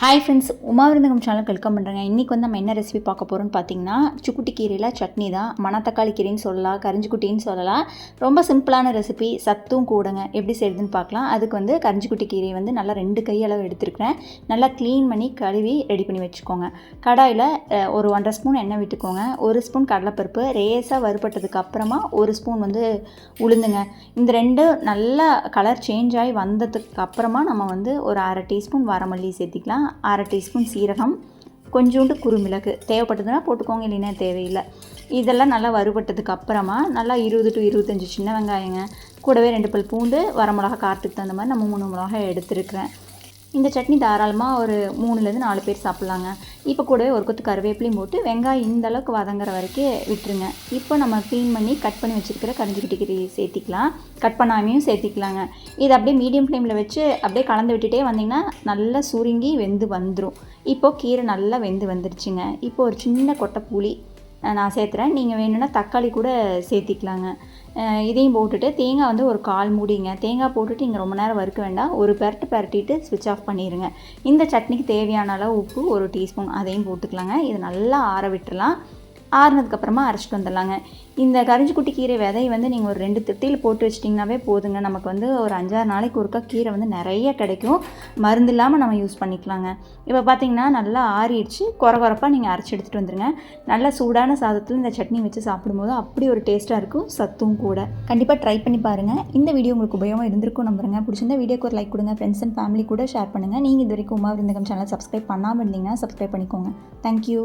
Hi friends Uma விருந்தகம் சேனலுக்கு welcome பண்ணுறேங்க இன்றைக்கி வந்து நம்ம என்ன ரெசிபி பார்க்க போகிறோம்னு பார்த்தீங்கன்னா சுக்குட்டி கீரையில் சட்னி தான். மணத்தக்காளி கீரைன்னு சொல்லலாம் கரிஞ்சிக்குட்டின்னு சொல்லலாம். ரொம்ப சிம்பிளான ரெசிபி சத்தும் கூடங்க. எப்படி செய்யுதுன்னு பார்க்கலாம். அதுக்கு வந்து கரிஞ்சிக்குட்டி கீரை வந்து நல்லா ரெண்டு கையளவு எடுத்துருக்குறேன். எடுத்துருக்கிறேன் நல்லா க்ளீன் பண்ணி கழுவி ரெடி பண்ணி வச்சுக்கோங்க. கடாயில் ஒரு ஒன்றரை ஸ்பூன் எண்ணெய் விட்டுக்கோங்க. ஒரு ஸ்பூன் கடலைப்பருப்பு ரேஸாக வறுபட்டதுக்கு அப்புறமா ஒரு ஸ்பூன் வந்து உளுந்துங்க. இந்த ரெண்டு நல்லா கலர் சேஞ்ச் ஆகி வந்ததுக்கு அப்புறமா நம்ம வந்து ஒரு அரை டீஸ்பூன் வரமல்லி சேர்த்திக்கலாம். அரை டீஸ்பூன் சீரகம் கொஞ்சோண்டு குறுமிளகு தேவைப்பட்டதுன்னா போட்டுக்கோங்க இல்லைன்னா தேவையில்லை. இதெல்லாம் நல்லா வறுபட்டதுக்கு அப்புறமா நல்லா இருபது டு இருபத்தஞ்சி சின்ன வெங்காயங்க கூடவே ரெண்டு பல் பூண்டு வரமிளகா காரத்துக்கு தகுந்த மாதிரி நம்ம மூணு மிளகா எடுத்துருக்கிறேன். இந்த சட்னி தாராளமாக ஒரு மூணுலேருந்து நாலு பேர் சாப்பிட்லாங்க. இப்போ கூடவே ஒரு கொத்து கருவேப்பிலையும் போட்டு வெங்காயம் இந்த அளவுக்கு வதங்குற வரைக்கும் விட்டுருங்க. இப்போ நம்ம க்ளீன் பண்ணி கட் பண்ணி வச்சுருக்கிற கரிஞ்சிக்கிட்டி சேர்த்திக்கலாம். கட் பண்ணாமையும் சேர்த்திக்கலாங்க. இது அப்படியே மீடியம் ஃப்ளேமில் வச்சு அப்படியே கலந்து விட்டுட்டே வந்தீங்கன்னா நல்லா சுருங்கி வெந்து வந்துடும் இப்போது கீரை நல்லா வெந்து வந்துருச்சுங்க. இப்போ ஒரு சின்ன கொட்டை புளி நான் சேர்த்துறேன். நீங்கள் வேணும்னா தக்காளி கூட சேர்த்திக்கலாங்க. இதையும் போட்டுட்டு தேங்காய் வந்து ஒரு கால் மூடிங்க. தேங்காய் போட்டுட்டு இங்கே ரொம்ப நேரம் வறுக்க வேண்டாம். ஒரு பெரட்டு பெரட்டிட்டு ஸ்விட்ச் ஆஃப் பண்ணிடுங்க இந்த சட்னிக்கு தேவையான அளவு உப்பு ஒரு டீஸ்பூன். அதையும் போட்டுக்கலாங்க. இது நல்லா ஆற விட்டுறலாம். ஆறுனதுக்கப்புறமா அரைச்சிட்டு வந்துடலாங்க. இந்த கரிஞ்சிக்குட்டி கீரை விதையை வந்து நீங்கள் ஒரு ரெண்டு திட்டியில் போட்டு வச்சிட்டிங்கனாவே போதுங்க. நமக்கு வந்து ஒரு அஞ்சாறு நாளைக்கு ஒருக்கா கீரை வந்து நிறைய கிடைக்கும். மருந்து இல்லாமல் நம்ம யூஸ் பண்ணிக்கலாங்க. இப்போ பார்த்தீங்கன்னா நல்லா ஆறிடுச்சு. குறை குறைப்பாக நீங்கள் அரைச்சி எடுத்துகிட்டு வந்துருங்க. நல்ல சூடான சாதத்தில் இந்த சட்னி வச்சு சாப்பிடும்போது அப்படி ஒரு டேஸ்ட்டாக இருக்கும் சத்தும் கூட. கண்டிப்பாக ட்ரை பண்ணி பாருங்கள் இந்த வீடியோ உங்களுக்கு உபயோகம் இருந்திருக்கும் நம்புறேங்க. பிடிச்சிருந்தா வீடியோக்கு ஒரு லைக் கொடுங்க. ஃப்ரெண்ட்ஸ் அண்ட் ஃபேமிலி கூட ஷேர் பண்ணுங்கள் நீங்கள் இது வரைக்கும் உமா விருந்தகம் சேனல் சப்ஸ்கிரைப் பண்ணாமல் இருந்தீங்கன்னா சப்ஸ்கிரைப் பண்ணிக்கோங்க. தேங்க்யூ